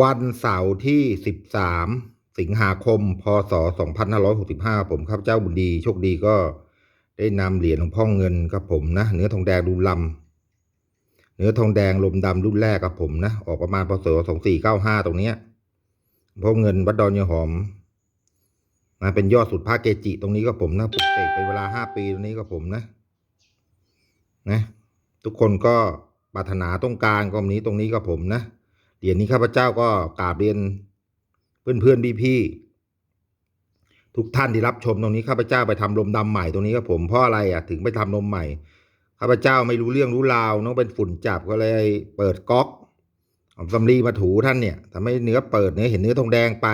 วันเสาร์ที่ 13 สิงหาคม พศ 2565 ผมข้าพเจ้าบุญดี โชคดีก็ได้นำเหรียญหลวงพ่อเงินครับผมนะ เนื้อทองแดงดูลำเนื้อทองแดงลมดำรุ่นแรกครับผมนะ ออกประมาณพศ 2495 ตรงเนี้ยหลวงพ่อเงินวัดดอนยหอมมาเป็นยอดสุดพระเกจิ ตรงนี้ก็ผมนะปลุกเสกเป็นเวลา5ปีตรงนี้ก็ผมนะ นะ ทุกคนก็ปรารถนาต้องการก็นี้ตรงนี้ก็ผมนะ เหรียญนี้ข้าพเจ้าก็กราบเรียนเพื่อนเพื่อนพี่พี่ๆทุกท่านที่รับชมตรงนี้ข้าพเจ้าไปทำลมดำใหม่ตรงนี้ครับผมเพราะอะไรอะถึงไปทำลมใหม่ข้าพเจ้าไม่รู้เรื่องรู้ราวน้องเป็นฝุ่นจับก็เลยเปิดก๊อกเอาสำลีมาถูท่านเนี่ยทำให้เนื้อเปิดเนื้อเห็นเนื้อทองแดงไป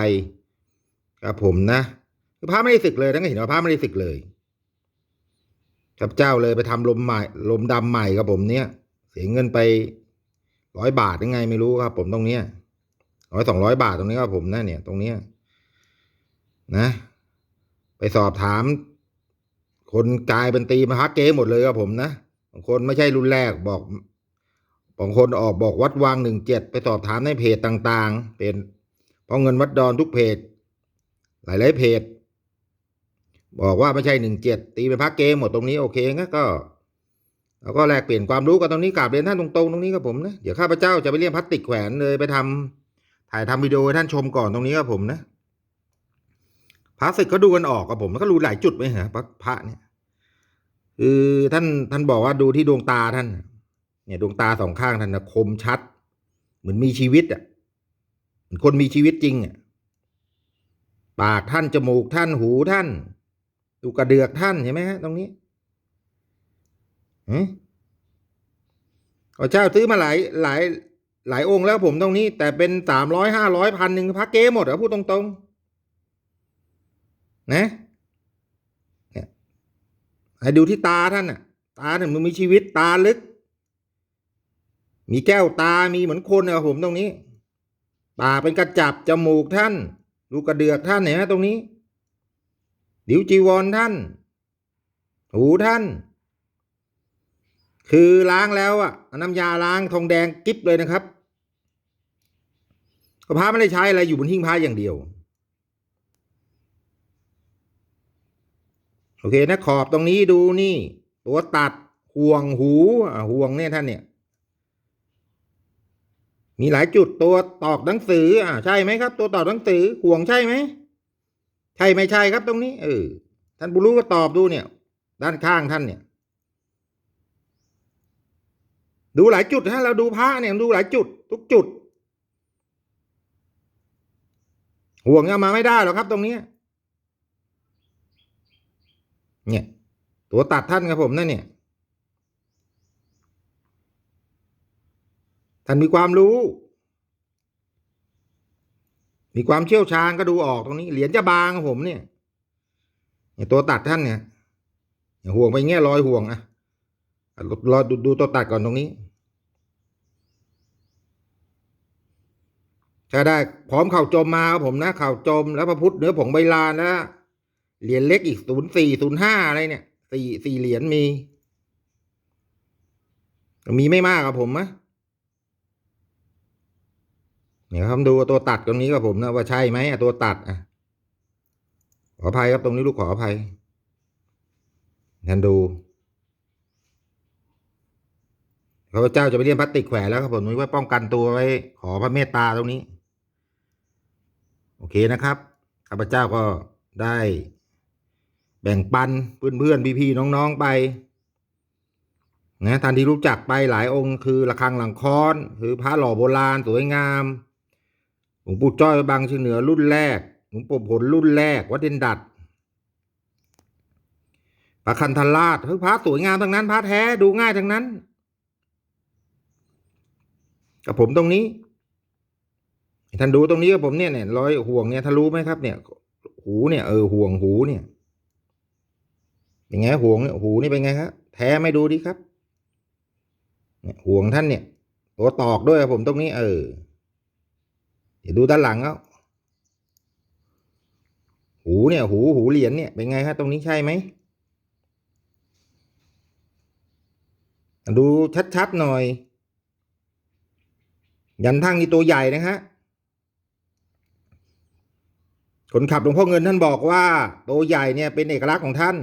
ครับผมนะคือพระไม่ได้สึกเลยทั้งเห็นว่าพระไม่ได้สึกเลยข้าพเจ้าเลยไปทำลมใหม่ลมดำใหม่ครับผมเนี่ย เสียเงินไป ร้อยบาทยังไงไม่รู้ครับ ผมตรงเนี้ยร้อยสองร้อยบาทตรงนี้ครับผมนะเนี่ย ตรงเนี้ยนะ ไปสอบถาม คนกลายเป็นตีมาฮักเก้หมดเลยครับผมนะบางคนไม่ใช่รุ่นแรกบอกบางคนออกบอกวัดวางหนึ่งเจ็ดไปสอบถามในเพจต่างๆ เป็นเพราะเงินวัดดอนทุกเพจ หลายๆเพจ บอกว่าไม่ใช่หนึ่งเจ็ดตีเป็นพักเกมหมดตรงนี้โอเคงั้นก็ เราก็แลกเปลี่ยนความรู้กันตรงนี้กราบเรียนท่านตรงๆตรงนี้ครับผมนะเดี๋ยวข้าพเจ้าจะไปเรียกพลาสติกแขวนเลยไปทำถ่ายทำวิดีโอให้ท่านชมก่อนตรงนี้ครับผมนะพระศึกเขาดูกันออกครับผมแล้วก็รู้หลายจุดไหมฮะพระพระเนี่ยคือท่านท่านบอกว่าดูที่ดวงตาท่าน เนี่ยดวงตาสองข้างท่านนะคมชัด เหมือนมีชีวิตอะเหมือนคนมีชีวิตจริงอะปากท่านจมูกท่านหูท่านดูกระเดือกท่านเห็นไหมฮะตรงนี้ หืมพระเจ้าซื้อมาหลายหลาย หลายองค์แล้วผมตรงนี้ แต่เป็นสามร้อยห้าร้อยพันหนึ่งพักเก้หมดเหรอพูดตรงๆ นะเนี่ยให้ดูที่ตาท่านน่ะ ตาเนี่ยมันมีชีวิตตาลึก มีแก้วตามีเหมือนคนอะผมตรงนี้ปากเป็นกระจับจมูกท่านดูกระเดือกท่านเห็นไหมตรงนี้ ดิวจีวรท่าน หูท่าน คือล้างแล้วอะน้ำยาล้างทองแดงกิ๊บเลยนะครับก็พระไม่ได้ใช้อะไรอยู่บนหิ้งพระอย่างเดียว โอเคนะขอบตรงนี้ดูนี่ ตัวตัดห่วงหูห่วงเนี่ยท่านเนี่ย มีหลายจุดตัวตอกหนังสืออะใช่ไหมครับ ตัวตอกหนังสือห่วงใช่ไหมใช่ไม่ใช่ครับตรงนี้เออท่านบุรุษก็ตอบดูเนี่ย ด้านข้างท่านเนี่ย ดูหลายจุดฮะเราดูพระเนี่ยดูหลายจุด ทุกจุด ห่วงเอามาไม่ได้หรอกครับ ตรงนี้เนี่ย ตัวตัดท่านครับผมนั่นเนี่ย ท่านมีความรู้ มีความเชี่ยวชาญก็ดูออกตรงนี้ เหรียญจะบางครับผมเนี่ยเนี่ยตัวตัดท่านเนี่ยห่วงไปเงี้ยรอยห่วงอะรอดูดูตัวตัดก่อนตรงนี้ ถ้าได้พร้อมเข่าจมมาครับผมนะเข่าจมแล้วพระพุทธเนื้อผงใบลานแล้วเหรียญเล็กอีกศูนย์สี่ศูนย์ห้าอะไรเนี่ยสี่สี่เหรียญมี มีไม่มากครับผมนะเนี่ยครับดูตัวตัดตรงนี้กับผมนะว่าใช่ไหมตัวตัดอะขออภัยครับตรงนี้ลูกขออภัยท่านดูข้าเจ้าจะไปเรียนพลาสติกแขวนแล้วครับผมไว้ป้องกันตัวไว้ ขอพระเมตตาตรงนี้ โอเคนะครับข้าพเจ้าก็ได้แบ่งปันเพื่อนเพื่อนพี่พี่ๆน้องๆไปนะท่านที่รู้จักไปหลายองค์คือระฆังหลังค้อนคือพระหล่อโบราณสวยงามหลวงปู่จ้อยบางชื่อเหนือรุ่นแรกหลวงปู่ผลรุ่นแรกวัดเด่นดัดพระคันธราชคือพระสวยงามทั้งนั้นพระแท้ดูง่ายทั้งนั้น กับผมตรงนี้ ท่านดูตรงนี้กับผมเนี่ยเนี่ยรอยห่วงเนี่ยท่านรู้ไหมครับ เนี่ย หูเนี่ยเออห่วงหูเนี่ยเป็นไงห่วงเนี่ยหูนี่เป็นไงครับแท้ไม่ดูดิครับเนี่ยห่วงท่านเนี่ย ตัวตอกด้วยครับผมตรงนี้ เออ เดี๋ยวดูด้านหลังเอาหูเนี่ย หูหูเหรียญเนี่ยเป็นไงครับตรงนี้ใช่ไหมดูชัดๆหน่อย ยันทั้งนี่ตัวใหญ่นะฮะ คนขับหลวงพ่อเงินท่านบอกว่าโตใหญ่เนี่ยเป็นเอกลักษณ์ของท่าน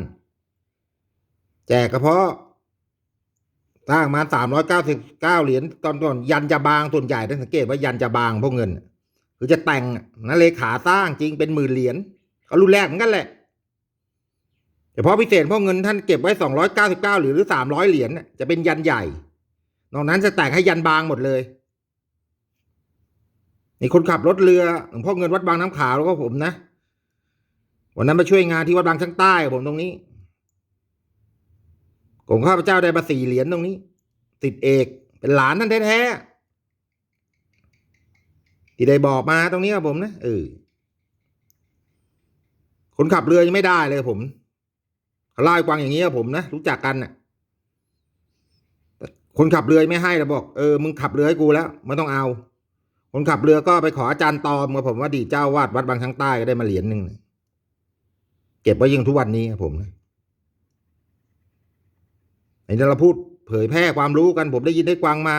แจกกระเพาะสร้างมาสามร้อยเก้าสิบเก้าเหรียญตอนตอนยันจะบางส่วนใหญ่ท่านสังเกตว่ายันจะบางพวกเงิน คือจะแต่งนะเลขาสร้างจริงเป็นหมื่นเหรียญก็รุ่นแรกเหมือนกันแหละเฉพาะพิเศษพวกเงินท่านเก็บไว้สองร้อยเก้าสิบเก้าหรือสามร้อยเหรียญจะเป็นยันใหญ่ นอกนั้นจะแต่งให้ยันบางหมดเลย นี่คนขับรถเรือหลวงพ่อเงินวัดบางน้ำขาวแล้วก็ผมนะวันนั้นมาช่วยงานที่วัดบางช่างใต้ผมตรงนี้ผมข้าพเจ้าได้มาสี่เหรียญตรงนี้ ติดเอกเป็นหลานท่านแท้ๆที่ได้บอกมาตรงนี้ครับผมนะเออคนขับเรือยังไม่ได้เลยผมเขาเล่าให้ฟังอย่างนี้ครับผมนะรู้จักกันน่ะคนขับเรือไม่ให้แล้วบอกเออมึงขับเรือให้กูแล้วไม่ต้องเอา คนขับเรือก็ไปขออาจารย์ตอมกับผมว่าดีเจ้าวาดวัดบางช้างใต้ก็ได้มาเหรียญหนึ่งเก็บไว้ยังทุกวันนี้ครับผมนะไอ้นี่เราพูดเผยแพร่ความรู้กันผมได้ยินได้กวางมา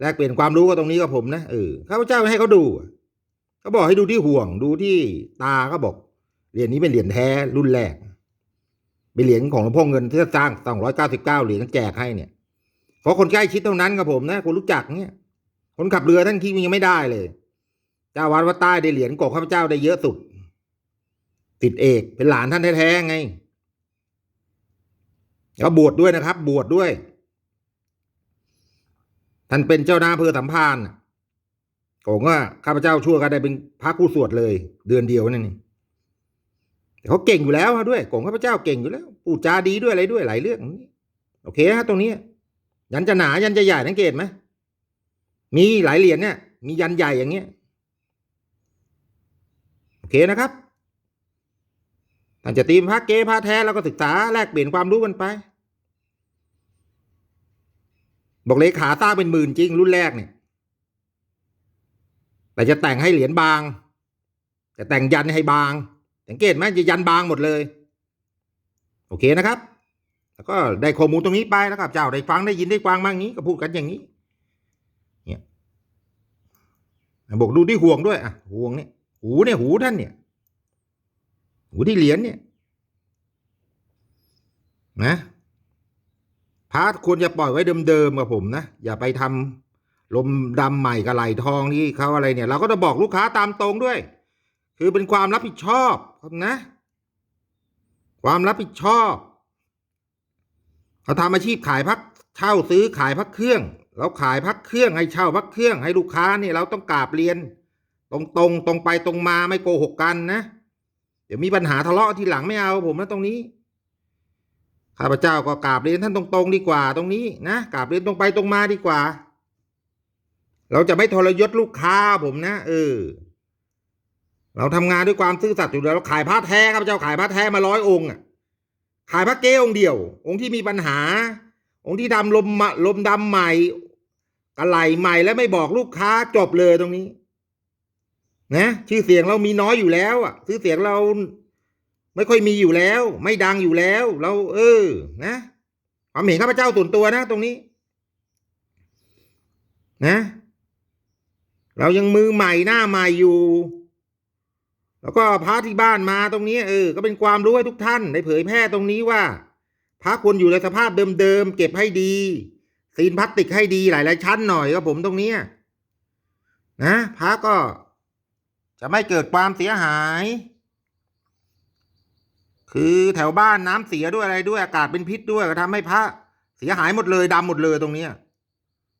แลกเปลี่ยนความรู้กับตรงนี้กับผมนะเออข้าพเจ้าให้เขาดูเขาบอกให้ดูที่ห่วงดูที่ตาเขาบอกเหรียญนี้เป็นเหรียญแท้รุ่นแรกเป็นเหรียญของหลวงพ่อเงินที่สร้างสองร้อยเก้าสิบเก้าเหรียญแจกให้เนี่ยเพราะคนใกล้ชิดเท่านั้นครับผมนะคนรู้จักเนี่ย คนขับเรือท่านที่ยังไม่ได้เลย เจ้าวัดวัดใต้ได้เหรียญกบข้าพเจ้าได้เยอะสุด ติดเอกเป็นหลานท่านแท้ๆไงแล้วบวชดด้วยนะครับ บวชดด้วย ท่านเป็นเจ้าหน้าอำเภอสัมพันธ์ผมว่าข้าพเจ้าชั่วก็ได้เป็นพระคู่สวดเลย เดือนเดียวนั่นนี่แต่เขาเก่งอยู่แล้วด้วยกงข้าพเจ้าเก่งอยู่แล้วพูดจาดีด้วยอะไรด้วยหลายเรื่องโอเคนะตรงนี้ ยันจะหนายันจะใหญ่สังเกตไหม มีหลายเหรียญเนี่ยมียันใหญ่อย่างเงี้ยโอเคนะครับท่านจะตีมพระเก๊พระแท้แล้วก็ศึกษาแลกเปลี่ยนความรู้กันไป บอกเลขาสร้างเป็นหมื่นจริง รุ่นแรกเนี่ยแต่จะแต่งให้เหรียญบาง จะแต่งยันให้บาง สังเกตไหมจะยันบางหมดเลย โอเคนะครับ แล้วก็ได้ข้อมูลตรงนี้ไปแล้วครับ เจ้าได้ฟังได้ยินได้ฟังมาอย่างนี้ก็พูดกันอย่างนี้ บอกดูที่ห่วงด้วยอะห่วงเนี่ยหูเนี่ยหูท่านเนี่ย หูที่เหรียญเนี่ย นะพาร์ทควรจะปล่อยไว้เดิมๆกับผมนะ อย่าไปทำลมดำใหม่กับไหลทองที่เขาอะไรเนี่ย เราก็จะบอกลูกค้าตามตรงด้วย คือเป็นความรับผิดชอบครับนะ ความรับผิดชอบเขาทำอาชีพขายพักเช่าซื้อขายพักเครื่อง เราขายพักเครื่องให้เช่าพักเครื่องให้ลูกค้านี่เราต้องกราบเรียน ตรงตรงตรงไปตรงมาไม่โกหกกันนะ เดี๋ยวมีปัญหาทะเลาะทีหลังไม่เอาผมนะตรงนี้ข้าพเจ้าก็กราบเรียนท่านตรงๆดีกว่าตรงนี้นะกราบเรียนตรงไปตรงมาดีกว่า เราจะไม่ทรยศลูกค้าผมนะเออเราทำงานด้วยความซื่อสัตย์อยู่แล้วเราขายผ้าแท้ข้าพเจ้าขายผ้าแท้มาร้อยองค์ขายพระเก้องเดียว องค์ที่มีปัญหา องค์ที่ดำลมมะลมดำใหม่ กระไหลใหม่แล้วไม่บอกลูกค้าจบเลยตรงนี้ นะชื่อเสียงเรามีน้อยอยู่แล้ว อะ ชื่อเสียงเราไม่ค่อยมีอยู่แล้ว ไม่ดังอยู่แล้ว เรา เออ นะความเห็นข้าพเจ้าส่วนตัวนะตรงนี้ นะ เรายังมือใหม่หน้าใหม่อยู่ แล้วก็พระที่บ้านมาตรงนี้ เออ ก็เป็นความรู้ให้ทุกท่านได้เผยแพร่ตรงนี้ว่าพระควรอยู่ในสภาพเดิมๆเก็บให้ดี ซีนพลาสติกให้ดีหลาย ๆ ชั้นหน่อยครับผมตรงนี้นะพระก็ จะไม่เกิดความเสียหาย คือแถวบ้านน้ำเสียด้วยอะไรด้วยอากาศเป็นพิษด้วยก็ทำให้พระเสียหายหมดเลยดำหมดเลยตรงนี้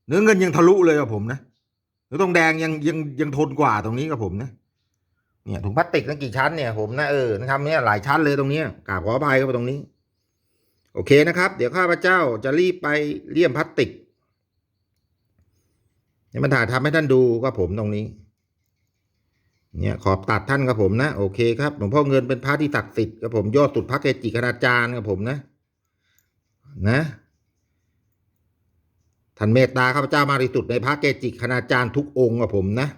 เนื้อเงินยังทะลุเลยกับผมนะเนื้อทองแดงยังยังยังทนกว่าตรงนี้กับผมนะเนี่ยถุงพลาสติกนั่นกี่ชั้นเนี่ยผมนะเออทำเนี่ยหลายชั้นเลยตรงนี้กราบขออภัยครับตรงนี้ โอเคนะครับ เดี๋ยวข้าพเจ้าจะรีบไปเลี่ยมพลาสติกนี่มันถ่ายทำให้ท่านดูก็ผมตรงนี้ เนี่ยขอบตัดท่านครับผมนะโอเคครับหลวงพ่อเงินเป็นพระที่ศักดิ์สิทธิ์ครับผมยอดสุดพระเกจิคณาจารย์ครับผมนะ นะท่านเมตตาข้าพเจ้ามากที่สุดในพระเกจิคณาจารย์ทุกองค์ครับผมนะ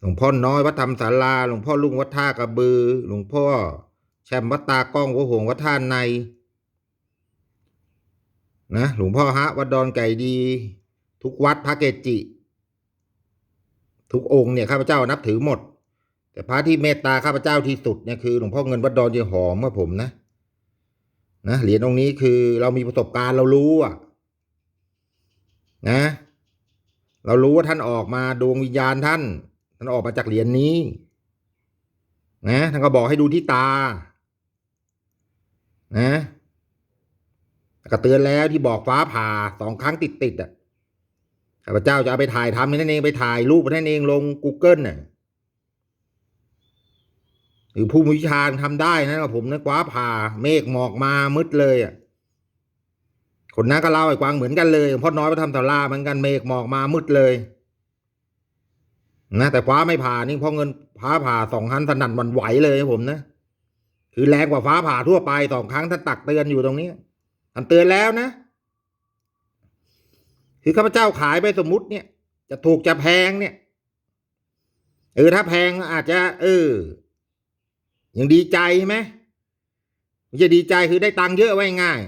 หลวงพ่อน้อยวัดธรรมศาลาหลวงพ่อลุงวัดท่ากระบือ หลวงพ่อ แชมป์วัดตากล้องวัดหงวัดท่านในนะหลวงพ่อฮะวัดดอนไก่ดี ทุกวัดพระเกจิ ทุกองค์เนี่ยข้าพเจ้านับถือหมด แต่พระที่เมตตาข้าพเจ้าที่สุดเนี่ยคือหลวงพ่อเงินวัดดอนเยายหอมครับผมนะนะเหรียญองค์นี้คือเรามีประสบการณ์เรารู้อะนะ เรารู้ว่าท่านออกมาดวงวิญญาณท่าน ท่านออกมาจากเหรียญนี้ นะท่านก็บอกให้ดูที่ตา นะก็เตือนแล้วที่บอกฟ้าผ่าสองครั้งติดติดอะข้าพเจ้าจะเอาไปถ่ายทำนั่นเองไปถ่ายรูปนั่นเองลง Google น่ะหรือผู้มีวิชาทำได้นะผมนะฟ้าผ่า เมฆหมอกมามืดเลยอะคนนั้นก็เล่าให้กวางเหมือนกันเลยพ่อน้อยไปทำสาราเหมือนกันเมฆหมอกมามืดเลย นะแต่ฟ้าไม่ผ่านี่เพราะเงินฟ้าผ่าสองครั้งสนั่นวันไหวเลยผมนะ คือแรงกว่าฟ้าผ่าทั่วไปสองครั้งท่านตักเตือนอยู่ตรงนี้ท่านเตือนแล้วนะ คือข้าพเจ้าขายไปสมมุติเนี่ย จะถูกจะแพงเนี่ยเออถ้าแพงอาจจะ เออยังดีใจใช่ไหมไม่ใช่ดีใจคือได้ตังค์เยอะไว้ง่าย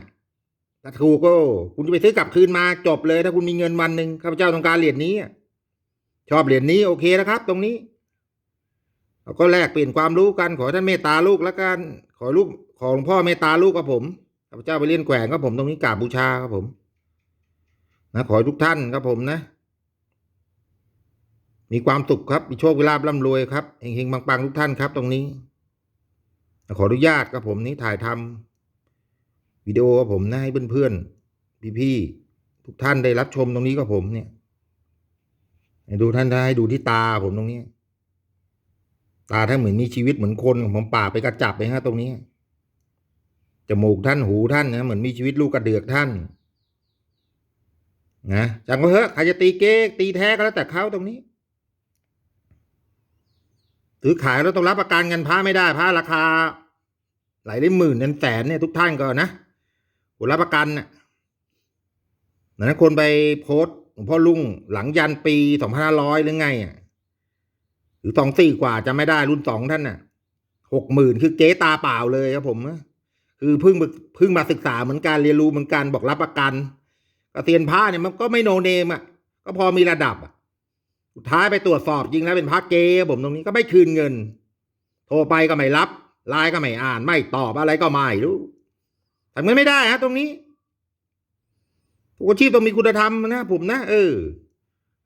ถ้าถูกก็ คุณจะไปซื้อกลับคืนมาจบเลย ถ้าคุณมีเงินวันหนึ่งข้าพเจ้าต้องการเหรียญนี้ชอบเหรียญนี้โอเคนะครับ ตรงนี้ เราก็แลกเปลี่ยนความรู้กันขอท่านเมตตาลูกแล้วกันขอลูกขอหลวงพ่อเมตตาลูกกับผมข้าพเจ้าไปเล่นแขวงครับผมตรงนี้กราบบูชาครับผม นะขอทุกท่านครับผมนะ มีความสุขครับมีโชคลาภร่ำรวยครับเฮงๆปังๆทุกท่านครับ ตรงนี้ ขออนุญาตครับผมนี้ถ่ายทำวิดีโอครับผมนะให้เพื่อนๆพี่ๆทุกท่านได้รับชมตรงนี้กับผมเนี่ยดูท่านได้ให้ดูที่ตาผมตรงนี้ ตาท่านเหมือนมีชีวิตเหมือนคนผมปากไปกระจับไปฮะตรงนี้จมูกท่านหูท่านนะเหมือนมีชีวิตลูกกระเดือกท่านนะจังก็เถอะใครจะตีเก๊กตีแท้ก็แล้วแต่เขาตรงนี้ซื้อขายแล้วต้องรับประกันเงินพระไม่ได้พระราคา หลายได้หมื่นเป็นแสนเนี่ยทุกท่านก็นะผมรับประกันน่ะนั้นคนไปโพสต์หลวงพ่อลุงหลังยันปีสองพันห้าร้อยหรือไงอะ รือสองสี่กว่าจะไม่ได้รุ่นสองท่านน่ะหกหมื่นคือเก๊ตาเปล่าเลยครับผมคือเพิ่งเพิ่งมาศึกษาเหมือนกันเรียนรู้เหมือนกันบอกรับประกันกระเตียนผ้าเนี่ยมันก็ไม่โนเนมอะ ก็พอมีระดับอะสุดท้ายไปตรวจสอบจริงแล้วเป็นพระเกย์ผมตรงนี้ก็ไม่คืนเงิน โทรไปก็ไม่รับไลน์ก็ไม่อ่าน ไม่ตอบอะไรก็ไม่รู้ทำเงินไม่ได้ฮะตรงนี้อาชีพต้องมีคุณธรรมนะผมนะเออ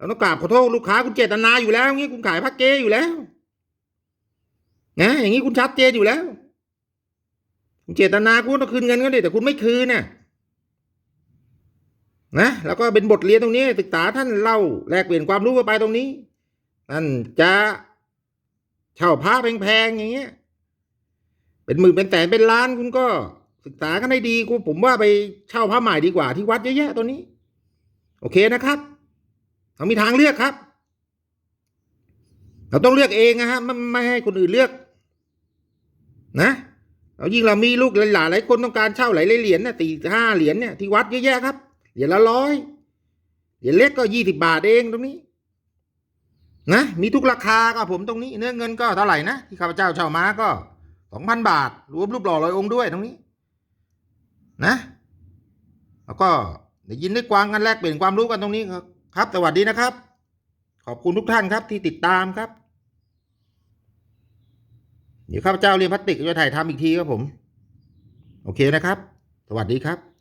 เราต้องกราบขอโทษลูกค้าคุณเจตนาอยู่แล้วอย่างนี้คุณขายพระเกย์อยู่แล้วนะอย่างนี้คุณชัดเจนอยู่แล้ว คุณเจตนาคุณต้องคืนเงินก็ได้แต่คุณไม่คืนน่ะนะแล้วก็เป็นบทเรียนตรงนี้ศึกษาท่านเล่าแลกเปลี่ยนความรู้กันไปตรงนี้ท่านจะเช่าพระแพงๆอย่างเงี้ย เป็นหมื่นเป็นแสนเป็นล้านคุณก็ศึกษากันให้ดีกูผมว่าไปเช่าพระใหม่ดีกว่าที่วัดเยอะแยะตัวนี้ โอเคนะครับ เรามีทางเลือกครับ เราต้องเลือกเองนะฮะไม่ไม่ให้คนอื่นเลือก นะเรายิ่งเรามีลูกหลานหลายคนต้องการเช่าหลายเหรียญเนี่ยสี่ห้าเหรียญเนี่ยที่วัดเยอะแยะครับเหรียญละร้อยเหรียญเล็กก็ยี่สิบาทเองตรงนี้ นะมีทุกราคาก็ผมตรงนี้ เนื้อเงินก็เท่าไหร่นะที่ข้าพเจ้าเช่ามาก็สองพันบาท รวมรูปหล่อลอยองค์ด้วยตรงนี้ นะ แล้วก็ได้ยินได้กวางกันแลกเปลี่ยนความรู้กันตรงนี้ครับ ครับ สวัสดีนะครับ ขอบคุณทุกท่านครับที่ติดตามครับ เดี๋ยวข้าพเจ้าเรียนพลาสติกจะถ่ายทำอีกทีครับผม โอเคนะครับ สวัสดีครับ